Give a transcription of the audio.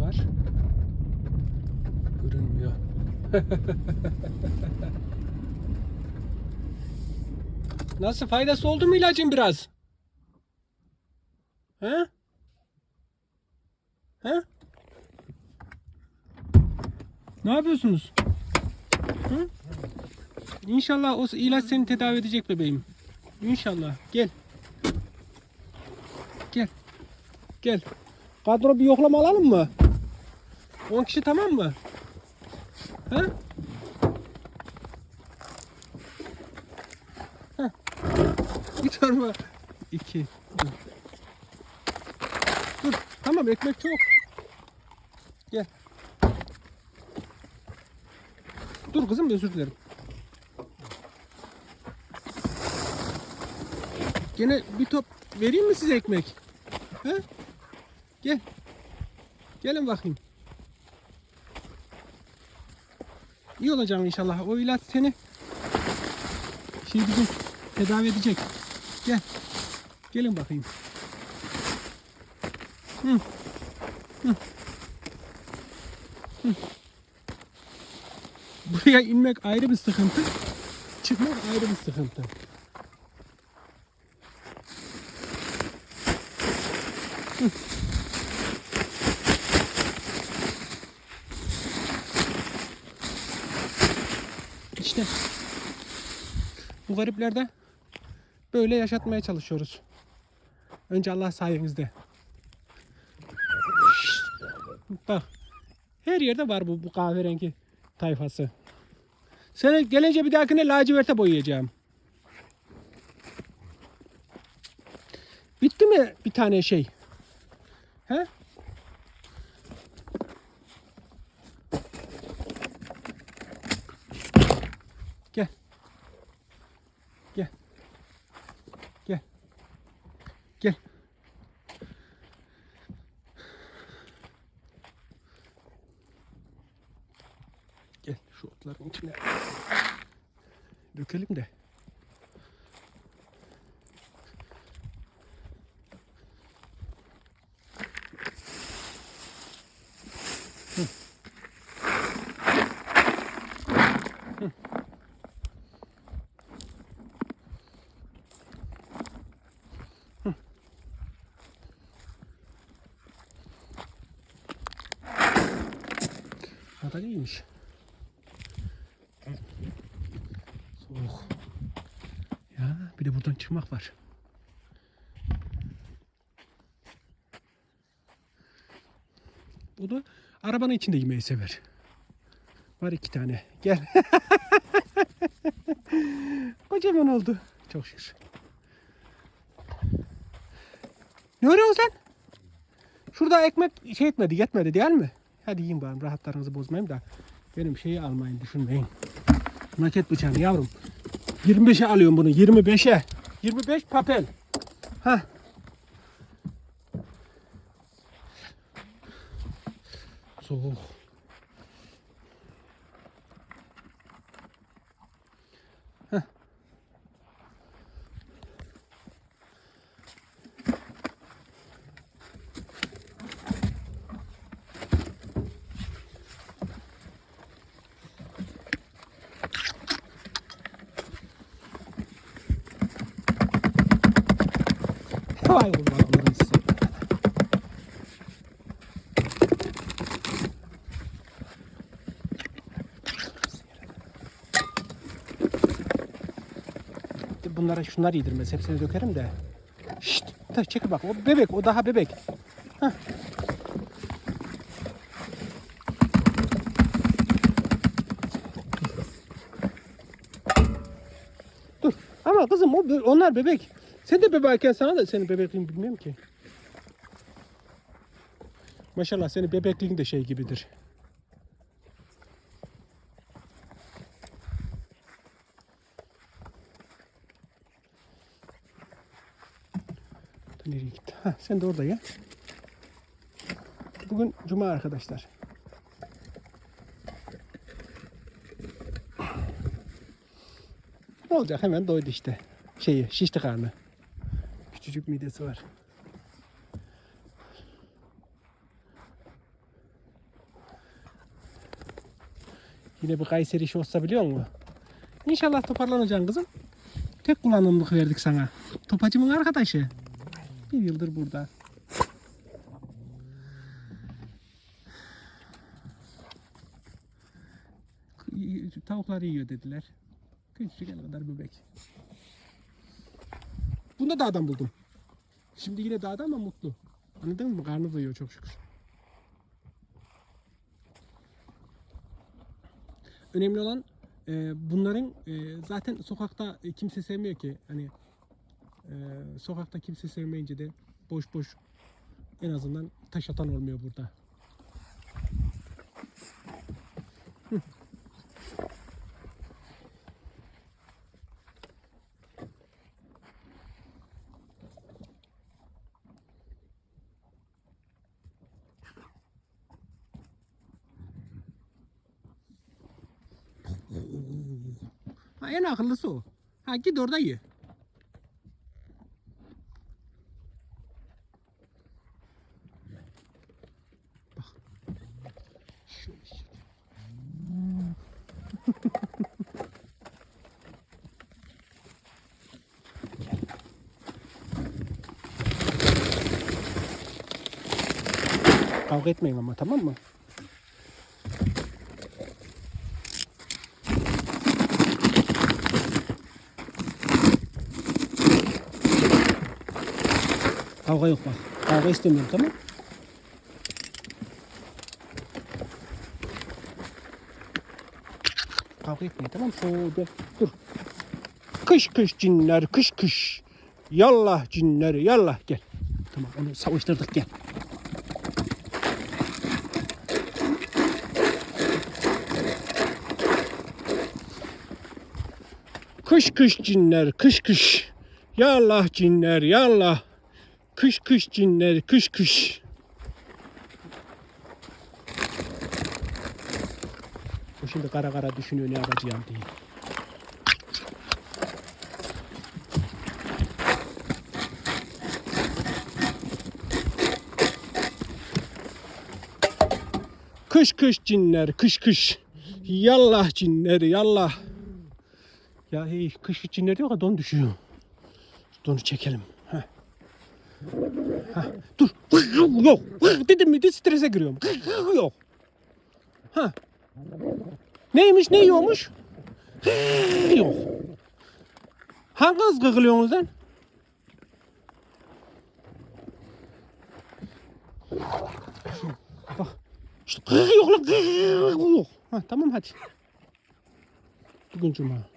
var. Görünmüyor. Nasıl faydası oldu mu ilacın biraz? He? He? Ne yapıyorsunuz? Hı? İnşallah o ilaç seni tedavi edecek bebeğim. İnşallah. Gel. Gel. Gel. Kadro bir yoklama alalım mı? 10 kişi tamam mı? He? Heh. Bir torba. İki. Dur. Dur. Tamam ekmek çok. Gel. Dur kızım özür dilerim. Gene bir top vereyim mi size ekmek? He? Gel. Gelin bakayım. İyi olacağım inşallah. O ilaç seni şey bizim tedavi edecek. Gel. Gelin bakayım. Hı. Hı. Hı. Buraya inmek ayrı bir sıkıntı. Çıkmak ayrı bir sıkıntı. İşte bu gariplerde böyle yaşatmaya çalışıyoruz. Önce Allah sayenizde. Bak her yerde var bu, bu kahverengi tayfası. Sana gelince bir dahakine laciverte boyayacağım. Bitti mi bir tane şey? He? Gel. Gel. Gel. Gel. Gel şu otların içine. Dökelim de. O da iyiymiş. Soğuk. Ya çıkmak var. Bu da arabanın içinde yemeyi sever. Var iki tane. Gel. Kocaman oldu. Çok şükür. Ne arıyorsun sen? Şurada ekmek şey etmedi, yetmedi değil mi? Hadi yiyin bari rahatlarınızı bozmayayım da benim şeyi almayın düşünmeyin. Naket bıçağını yavrum. 25'e alıyorum bunu 25'e. 25 papel. Ha. Soğuk. Heh. Vay Allah'ım size. Bunlara şunlar yedirmez. Hepsini dökerim de. Şşt. Çekil bak. O bebek. O daha bebek. Hah. Dur. Ama kızım o onlar bebek. Sen de bebekken sana da senin bebekliğini bilmiyorum ki. Maşallah senin bebekliğin de şey gibidir. Nereye gitti? Heh, sen de orada ya. Bugün cuma arkadaşlar. Ne olacak? Hemen doydu işte. Şeyi, şişti karnı. Küçücük midesi var. Yine bir Kayseri işi olsa biliyor musun? İnşallah toparlanacaksın kızım. Tek kullanımlık verdik sana. Topacımın arkadaşı. Bir yıldır burada. Tavuklar yiyor dediler. Küçücük el kadar bebek. Bunda da adam buldum. Şimdi yine dağda ama mutlu. Anladın mı? Karnı doyuyor çok şükür. Önemli olan e, bunların e, zaten sokakta e, kimse sevmiyor ki. Hani e, sokakta kimse sevmeyince de boş boş en azından taş atan olmuyor burada. Ha, en akıllısı o. Ha git orada ye. Bak. Şöyle işte. Kavga etmeyin ama tamam mı? Kavga yok bak. Kavga istemiyorum tamam Kavga etmeyin tamam Şöyle dur. Kış kış cinler kış kış. Yallah cinleri yallah gel. Tamam onu savaştırdık gel. Kış kış cinler kış kış. Yallah cinler yallah. Kış kış cinler kış kış. O şimdi kara kara düşünüyor ne yapacağım diye. Kış kış cinler kış kış. Yallah cinler yallah. Ya hey kış cinler diyor ya don düşüyor. Donu çekelim. Heh. Ha, dur. Yok. Dedim mi de strese giriyorum. Yok. Ha. Neymiş ne yiyormuş? Yok. Hangi hız gıgılıyorsunuz lan? İşte yok lan. Yok. Ha, tamam hadi. Bugün cuma.